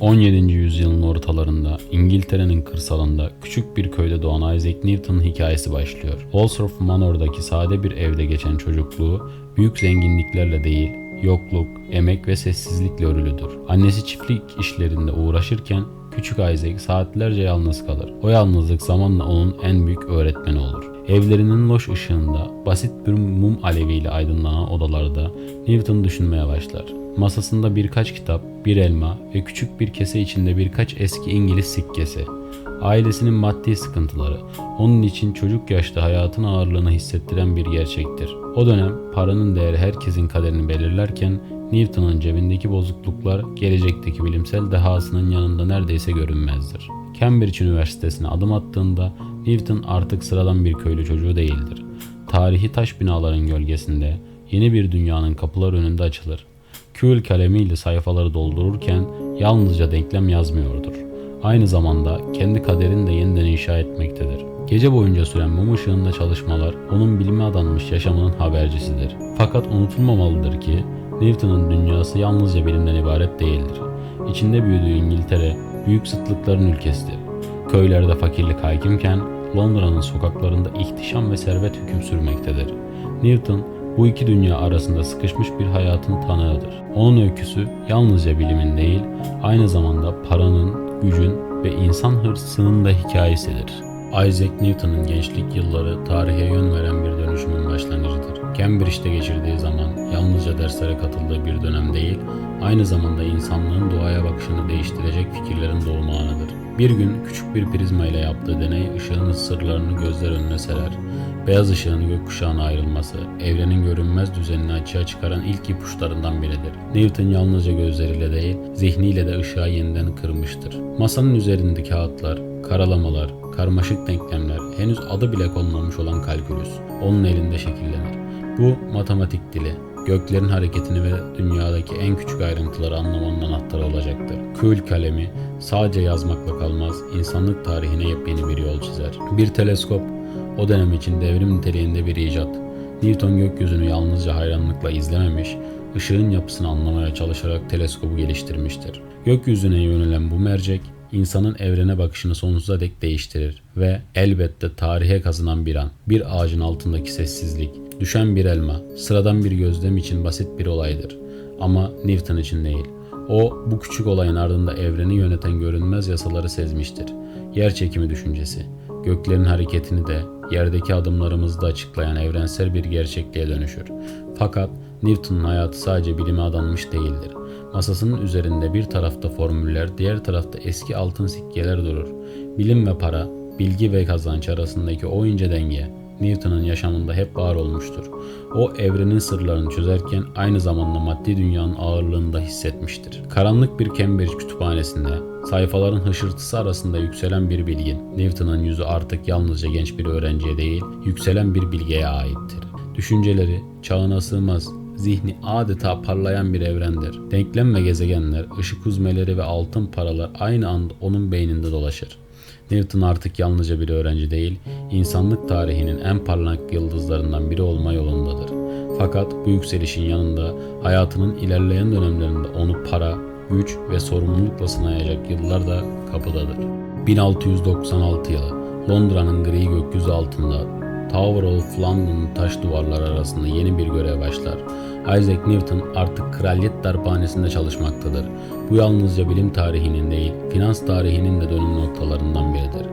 17. yüzyılın ortalarında İngiltere'nin kırsalında küçük bir köyde doğan Isaac Newton'un hikayesi başlıyor. Walsrooth Manor'daki sade bir evde geçen çocukluğu büyük zenginliklerle değil, yokluk, emek ve sessizlikle örülüdür. Annesi çiftlik işlerinde uğraşırken küçük Isaac saatlerce yalnız kalır. O yalnızlık zamanla onun en büyük öğretmeni olur. Evlerinin loş ışığında basit bir mum aleviyle aydınlanan odalarda Newton düşünmeye başlar. Masasında birkaç kitap, bir elma ve küçük bir kese içinde birkaç eski İngiliz sikkesi. Ailesinin maddi sıkıntıları onun için çocuk yaşta hayatın ağırlığını hissettiren bir gerçektir. O dönem paranın değeri herkesin kaderini belirlerken Newton'un cebindeki bozukluklar gelecekteki bilimsel dehasının yanında neredeyse görünmezdir. Cambridge Üniversitesi'ne adım attığında Newton artık sıradan bir köylü çocuğu değildir. Tarihi taş binaların gölgesinde yeni bir dünyanın kapıları önünde açılır. Kül kalemiyle sayfaları doldururken yalnızca denklem yazmıyordur. Aynı zamanda kendi kaderini de yeniden inşa etmektedir. Gece boyunca süren mum ışığında çalışmalar onun bilime adanmış yaşamının habercisidir. Fakat unutulmamalıdır ki Newton'un dünyası yalnızca bilimden ibaret değildir. İçinde büyüdüğü İngiltere büyük sıtlıkların ülkesidir. Köylerde fakirlik hakimken Londra'nın sokaklarında ihtişam ve servet hüküm sürmektedir. Newton bu iki dünya arasında sıkışmış bir hayatın tanığıdır. Onun öyküsü yalnızca bilimin değil, aynı zamanda paranın, gücün ve insan hırsının da hikayesidir. Isaac Newton'un gençlik yılları tarihe yön veren bir dönüşümün başlangıcıdır. Cambridge'de geçirdiği zaman yalnızca derslere katıldığı bir dönem değil, aynı zamanda insanlığın doğaya bakışını değiştirecek fikirlerin doğum anıdır. Bir gün küçük bir prizma ile yaptığı deney ışığın sırlarını gözler önüne serer. Beyaz ışığın gökkuşağına ayrılması, evrenin görünmez düzenini açığa çıkaran ilk ipuçlarından biridir. Newton yalnızca gözleriyle değil, zihniyle de ışığa yeniden kırmıştır. Masanın üzerinde kağıtlar, karalamalar, karmaşık denklemler, henüz adı bile konmamış olan kalkülüs, onun elinde şekillenir. Bu matematik dili, göklerin hareketini ve dünyadaki en küçük ayrıntıları anlamanın anahtarı olacaktır. Kül kalemi sadece yazmakla kalmaz, insanlık tarihine yepyeni bir yol çizer. Bir teleskop, o dönem için devrim niteliğinde bir icat. Newton gökyüzünü yalnızca hayranlıkla izlememiş, ışığın yapısını anlamaya çalışarak teleskobu geliştirmiştir. Gökyüzüne yönelen bu mercek, insanın evrene bakışını sonsuza dek değiştirir ve elbette tarihe kazınan bir an, bir ağacın altındaki sessizlik, düşen bir elma, sıradan bir gözlem için basit bir olaydır. Ama Newton için değil. O bu küçük olayın ardında evreni yöneten görünmez yasaları sezmiştir. Yer çekimi düşüncesi, göklerin hareketini de yerdeki adımlarımızı da açıklayan evrensel bir gerçekliğe dönüşür. Fakat Newton'un hayatı sadece bilime adanmış değildir. Masasının üzerinde bir tarafta formüller, diğer tarafta eski altın sikkeler durur. Bilim ve para, bilgi ve kazanç arasındaki o ince denge Newton'un yaşamında hep var olmuştur. O evrenin sırlarını çözerken aynı zamanda maddi dünyanın ağırlığını da hissetmiştir. Karanlık bir Cambridge kütüphanesinde sayfaların hışırtısı arasında yükselen bir bilgin, Newton'un yüzü artık yalnızca genç bir öğrenciye değil, yükselen bir bilgeye aittir. Düşünceleri çağına sığmaz, zihni adeta parlayan bir evrendir. Denklem ve gezegenler, ışık huzmeleri ve altın paralar aynı anda onun beyninde dolaşır. Newton artık yalnızca bir öğrenci değil, insanlık tarihinin en parlak yıldızlarından biri olma yolundadır. Fakat bu yükselişin yanında hayatının ilerleyen dönemlerinde onu para, güç ve sorumlulukla sınayacak yıllar da kapıdadır. 1696 yılı Londra'nın gri gökyüzü altında Tower of London'ın taş duvarlar arasında yeni bir görev başlar. Isaac Newton artık kraliyet darphanesinde çalışmaktadır. Bu yalnızca bilim tarihinin değil, finans tarihinin de dönüm noktalarından biridir.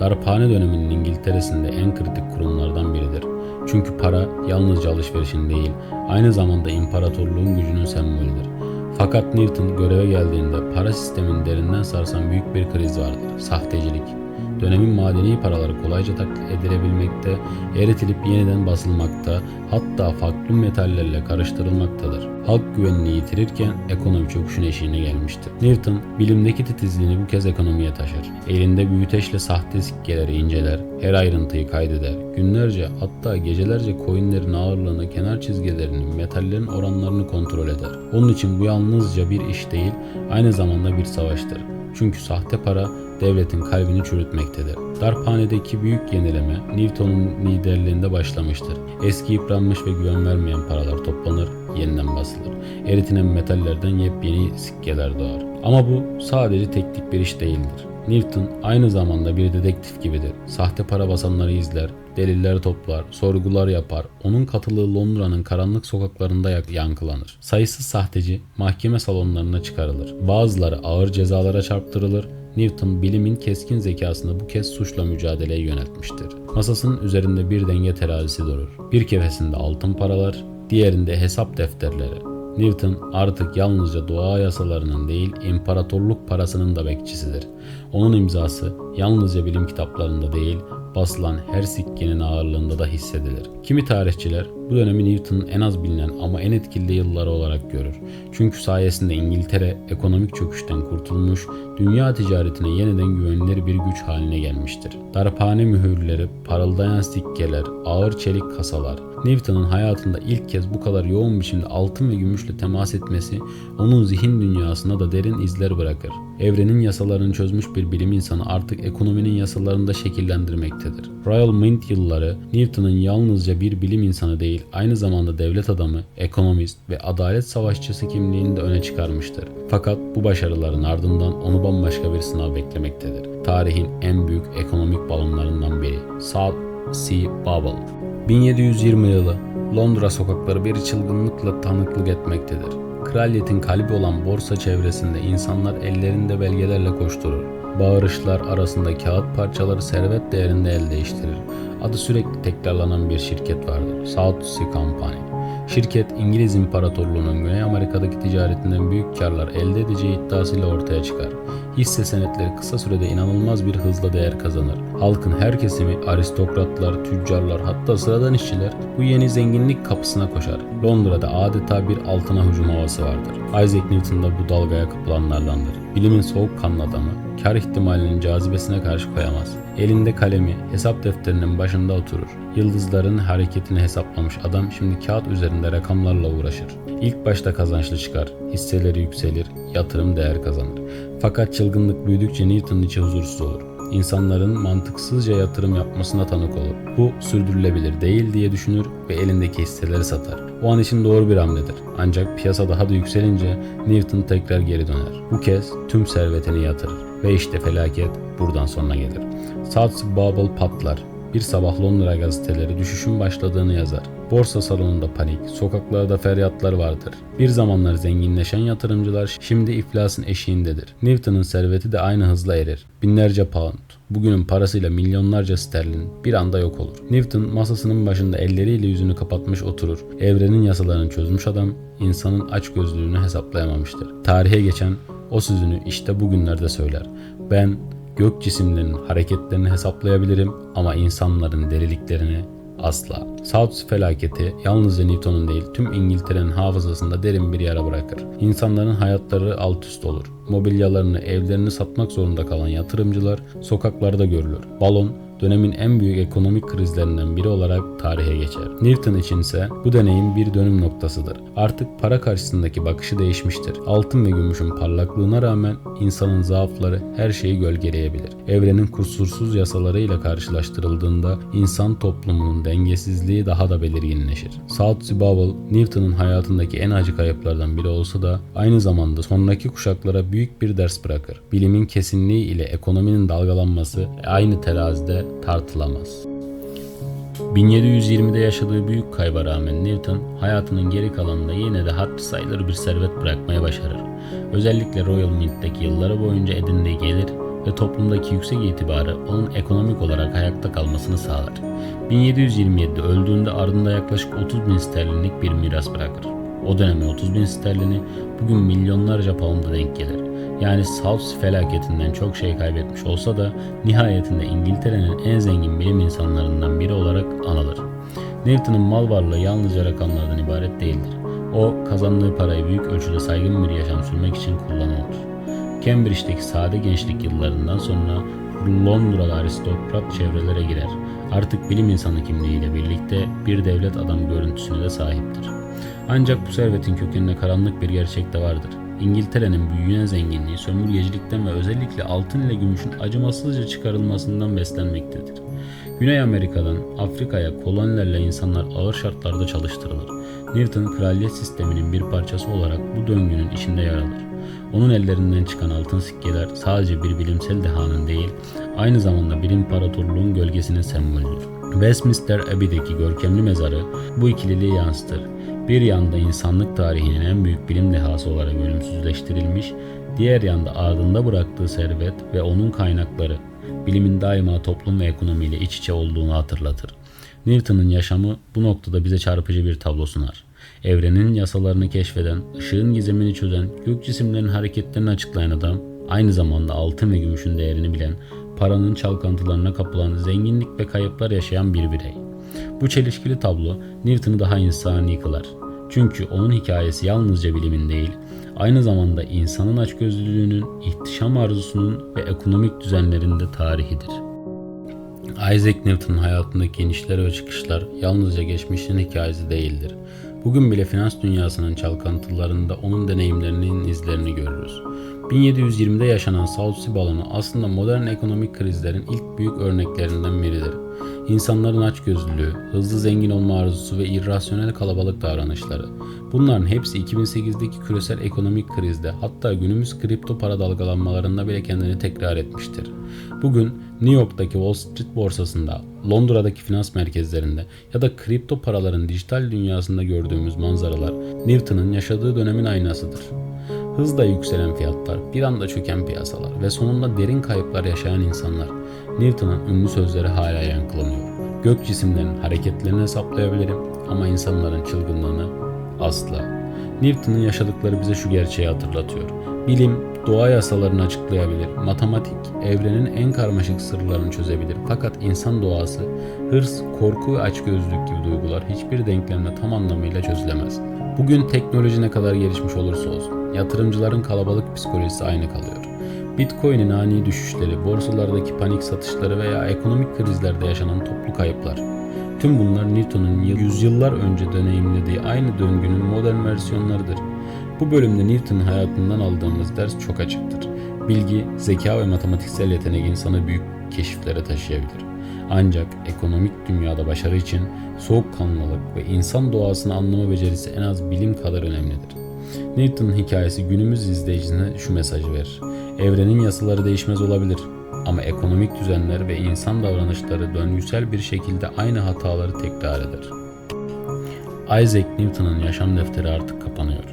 Darphane döneminin İngiltere'sinde en kritik kurumlardan biridir. Çünkü para yalnızca alışverişin değil, aynı zamanda imparatorluğun gücünün sembolüdür. Fakat Newton göreve geldiğinde para sistemini derinden sarsan büyük bir kriz vardır. Sahtecilik. Dönemin madeni paraları kolayca taklit edilebilmekte, eritilip yeniden basılmakta, hatta farklı metallerle karıştırılmaktadır. Halk güvenini yitirirken ekonomi çöküşün eşiğine gelmiştir. Newton, bilimdeki titizliğini bu kez ekonomiye taşır. Elinde büyüteçle sahte sikkeleri inceler, her ayrıntıyı kaydeder. Günlerce hatta gecelerce coinlerin ağırlığını, kenar çizgilerini, metallerin oranlarını kontrol eder. Onun için bu yalnızca bir iş değil, aynı zamanda bir savaştır. Çünkü sahte para devletin kalbini çürütmektedir. Darphanedeki büyük yenileme Newton'un liderliğinde başlamıştır. Eski yıpranmış ve güven vermeyen paralar toplanır, yeniden basılır. Eritilen metallerden yepyeni sikkeler doğar. Ama bu sadece teknik bir iş değildir. Newton aynı zamanda bir dedektif gibidir. Sahte para basanları izler, deliller toplar, sorgular yapar. Onun katılığı Londra'nın karanlık sokaklarında yankılanır. Sayısız sahteci mahkeme salonlarına çıkarılır. Bazıları ağır cezalara çarptırılır. Newton bilimin keskin zekasını bu kez suçla mücadeleye yöneltmiştir. Masasının üzerinde bir denge terazisi durur. Bir kefesinde altın paralar, diğerinde hesap defterleri. Newton artık yalnızca doğa yasalarının değil, imparatorluk parasının da bekçisidir. Onun imzası yalnızca bilim kitaplarında değil, basılan her sikkenin ağırlığında da hissedilir. Kimi tarihçiler bu dönemi Newton'un en az bilinen ama en etkili yılları olarak görür. Çünkü sayesinde İngiltere ekonomik çöküşten kurtulmuş, dünya ticaretine yeniden güvenilir bir güç haline gelmiştir. Darphane mühürleri, parıldayan sikkeler, ağır çelik kasalar, Newton'un hayatında ilk kez bu kadar yoğun biçimde altın ve gümüşle temas etmesi onun zihin dünyasına da derin izler bırakır. Evrenin yasalarını çözmüş bir bilim insanı artık ekonominin yasalarını da şekillendirmektedir. Royal Mint yılları Newton'un yalnızca bir bilim insanı değil, aynı zamanda devlet adamı, ekonomist ve adalet savaşçısı kimliğini de öne çıkarmıştır. Fakat bu başarıların ardından onu bambaşka bir sınav beklemektedir. Tarihin en büyük ekonomik balonlarından biri South Sea Bubble. 1720 yılı Londra sokakları bir çılgınlıkla tanıklık etmektedir. Kraliyetin kalbi olan borsa çevresinde insanlar ellerinde belgelerle koşturur. Bağırışlar arasında kağıt parçaları servet değerinde el değiştirir. Adı sürekli tekrarlanan bir şirket vardır. South Sea Company. Şirket İngiliz İmparatorluğu'nun Güney Amerika'daki ticaretinden büyük karlar elde edeceği iddiasıyla ortaya çıkar. Hisse senetleri kısa sürede inanılmaz bir hızla değer kazanır. Halkın her kesimi, aristokratlar, tüccarlar hatta sıradan işçiler bu yeni zenginlik kapısına koşar. Londra'da adeta bir altına hücum havası vardır. Isaac Newton da bu dalgaya kapılanlardandır. Bilimin soğukkanlı adamı, kar ihtimalinin cazibesine karşı koyamaz. Elinde kalemi, hesap defterinin başında oturur. Yıldızların hareketini hesaplamış adam şimdi kağıt üzerinde rakamlarla uğraşır. İlk başta kazançlı çıkar, hisseleri yükselir, yatırım değer kazanır. Fakat çılgınlık büyüdükçe Newton'un içi huzursuz olur. İnsanların mantıksızca yatırım yapmasına tanık olur. Bu sürdürülebilir değil diye düşünür ve elindeki hisseleri satar. O an için doğru bir hamledir. Ancak piyasa daha da yükselince Newton tekrar geri döner. Bu kez tüm servetini yatırır. Ve işte felaket buradan sonra gelir. South Bubble patlar. Bir sabah Londra gazeteleri düşüşün başladığını yazar. Borsa salonunda panik, sokaklarda feryatlar vardır. Bir zamanlar zenginleşen yatırımcılar şimdi iflasın eşiğindedir. Newton'un serveti de aynı hızla erir. Binlerce pound, bugünün parasıyla milyonlarca sterlin bir anda yok olur. Newton masasının başında elleriyle yüzünü kapatmış oturur. Evrenin yasalarını çözmüş adam insanın açgözlülüğünü hesaplayamamıştır. Tarihe geçen o sözünü işte bugünlerde söyler. Ben gök cisimlerinin hareketlerini hesaplayabilirim ama insanların deliliklerini asla. South felaketi yalnızca Newton'un değil tüm İngiltere'nin hafızasında derin bir yara bırakır. İnsanların hayatları alt üst olur. Mobilyalarını, evlerini satmak zorunda kalan yatırımcılar sokaklarda görülür. Balon dönemin en büyük ekonomik krizlerinden biri olarak tarihe geçer. Newton için ise bu deneyim bir dönüm noktasıdır. Artık para karşısındaki bakışı değişmiştir. Altın ve gümüşün parlaklığına rağmen insanın zaafları her şeyi gölgeleyebilir. Evrenin kusursuz yasalarıyla karşılaştırıldığında insan toplumunun dengesizliği daha da belirginleşir. South Bubble, Newton'un hayatındaki en acı kayıplardan biri olsa da aynı zamanda sonraki kuşaklara büyük bir ders bırakır. Bilimin kesinliği ile ekonominin dalgalanması aynı terazide tartılamaz. 1720'de yaşadığı büyük kayba rağmen Newton hayatının geri kalanında yine de hatırı sayılır bir servet bırakmaya başarır. Özellikle Royal Mint'teki yılları boyunca edindiği gelir ve toplumdaki yüksek itibarı onun ekonomik olarak ayakta kalmasını sağlar. 1727'de öldüğünde ardında yaklaşık 30 bin sterlinlik bir miras bırakır. O dönemin 30 bin sterlini bugün milyonlarca pound'a denk gelir. Yani South felaketinden çok şey kaybetmiş olsa da nihayetinde İngiltere'nin en zengin bilim insanlarından biri olarak anılır. Newton'un mal varlığı yalnızca rakamlardan ibaret değildir. O kazandığı parayı büyük ölçüde saygın bir yaşam sürmek için kullanıyordur. Cambridge'deki sade gençlik yıllarından sonra Londra'da aristokrat çevrelere girer. Artık bilim insanı kimliğiyle birlikte bir devlet adam görüntüsüne de sahiptir. Ancak bu servetin kökeninde karanlık bir gerçek de vardır. İngiltere'nin büyüyen zenginliği sömürgecilikten ve özellikle altın ile gümüşün acımasızca çıkarılmasından beslenmektedir. Güney Amerika'dan Afrika'ya kolonilerle insanlar ağır şartlarda çalıştırılır. Newton kraliyet sisteminin bir parçası olarak bu döngünün içinde yer alır. Onun ellerinden çıkan altın sikkeler sadece bir bilimsel dehanın değil, aynı zamanda bir imparatorluğun gölgesinin sembolüdür. Westminster Abbey'deki görkemli mezarı bu ikililiği yansıtır. Bir yanda insanlık tarihinin en büyük bilim dehası olarak ölümsüzleştirilmiş, diğer yanda ardında bıraktığı servet ve onun kaynakları bilimin daima toplum ve ekonomiyle iç içe olduğunu hatırlatır. Newton'un yaşamı bu noktada bize çarpıcı bir tablo sunar. Evrenin yasalarını keşfeden, ışığın gizemini çözen, gök cisimlerin hareketlerini açıklayan adam, aynı zamanda altın ve gümüşün değerini bilen, paranın çalkantılarına kapılan, zenginlik ve kayıplar yaşayan bir birey. Bu çelişkili tablo Newton'u daha insani kılar. Çünkü onun hikayesi yalnızca bilimin değil, aynı zamanda insanın açgözlülüğünün, ihtişam arzusunun ve ekonomik düzenlerinde tarihidir. Isaac Newton'un hayatındaki inişler ve çıkışlar yalnızca geçmişin hikayesi değildir. Bugün bile finans dünyasının çalkantılarında onun deneyimlerinin izlerini görürüz. 1720'de yaşanan South Sea balonu aslında modern ekonomik krizlerin ilk büyük örneklerinden biridir. İnsanların açgözlülüğü, hızlı zengin olma arzusu ve irrasyonel kalabalık davranışları. Bunların hepsi 2008'deki küresel ekonomik krizde hatta günümüz kripto para dalgalanmalarında bile kendini tekrar etmiştir. Bugün New York'taki Wall Street borsasında, Londra'daki finans merkezlerinde ya da kripto paraların dijital dünyasında gördüğümüz manzaralar Newton'un yaşadığı dönemin aynasıdır. Hızla yükselen fiyatlar, bir anda çöken piyasalar ve sonunda derin kayıplar yaşayan insanlar. Newton'un ünlü sözleri hala yankılanıyor. Gök cisimlerin hareketlerini hesaplayabilirim ama insanların çılgınlığını asla. Newton'un yaşadıkları bize şu gerçeği hatırlatıyor. Bilim, doğa yasalarını açıklayabilir, matematik, evrenin en karmaşık sırlarını çözebilir. Fakat insan doğası, hırs, korku ve açgözlülük gibi duygular hiçbir denklemle tam anlamıyla çözülemez. Bugün teknoloji ne kadar gelişmiş olursa olsun, yatırımcıların kalabalık psikolojisi aynı kalıyor. Bitcoin'in ani düşüşleri, borsalardaki panik satışları veya ekonomik krizlerde yaşanan toplu kayıplar. Tüm bunlar Newton'un yüzyıllar önce deneyimlediği aynı döngünün modern versiyonlarıdır. Bu bölümde Newton'un hayatından aldığımız ders çok açıktır. Bilgi, zeka ve matematiksel yetenek insanı büyük keşiflere taşıyabilir. Ancak ekonomik dünyada başarı için soğukkanlılık ve insan doğasını anlama becerisi en az bilim kadar önemlidir. Newton'un hikayesi günümüz izleyicisine şu mesajı verir. Evrenin yasaları değişmez olabilir ama ekonomik düzenler ve insan davranışları döngüsel bir şekilde aynı hataları tekrar eder. Isaac Newton'un yaşam defteri artık kapanıyor.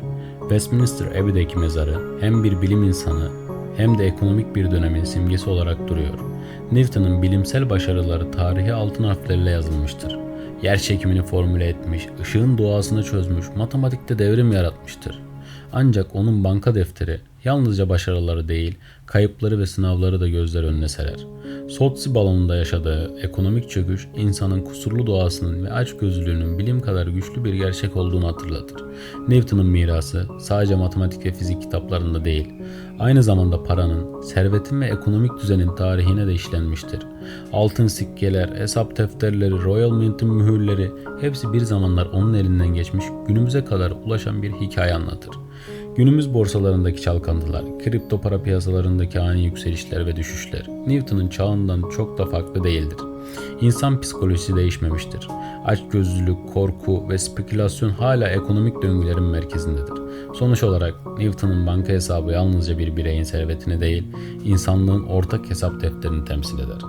Westminster Abbey'deki mezarı hem bir bilim insanı hem de ekonomik bir dönemin simgesi olarak duruyor. Newton'un bilimsel başarıları tarihi altın harflerle yazılmıştır. Yer çekimini formüle etmiş, ışığın doğasını çözmüş, matematikte devrim yaratmıştır. Ancak onun banka defteri yalnızca başarıları değil, kayıpları ve sınavları da gözler önüne serer. Sotsi balonunda yaşadığı ekonomik çöküş insanın kusurlu doğasının ve açgözlülüğünün bilim kadar güçlü bir gerçek olduğunu hatırlatır. Newton'un mirası sadece matematik ve fizik kitaplarında değil, aynı zamanda paranın, servetin ve ekonomik düzenin tarihine de işlenmiştir. Altın sikkeler, hesap defterleri, Royal Mint'in mühürleri hepsi bir zamanlar onun elinden geçmiş, günümüze kadar ulaşan bir hikaye anlatır. Günümüz borsalarındaki çalkantılar, kripto para piyasalarındaki ani yükselişler ve düşüşler Newton'un çağından çok da farklı değildir. İnsan psikolojisi değişmemiştir. Açgözlülük, korku ve spekülasyon hala ekonomik döngülerin merkezindedir. Sonuç olarak Newton'un banka hesabı yalnızca bir bireyin servetini değil, insanlığın ortak hesap defterini temsil eder.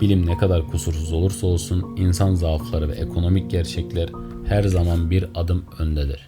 Bilim ne kadar kusursuz olursa olsun insan zaafları ve ekonomik gerçekler her zaman bir adım öndedir.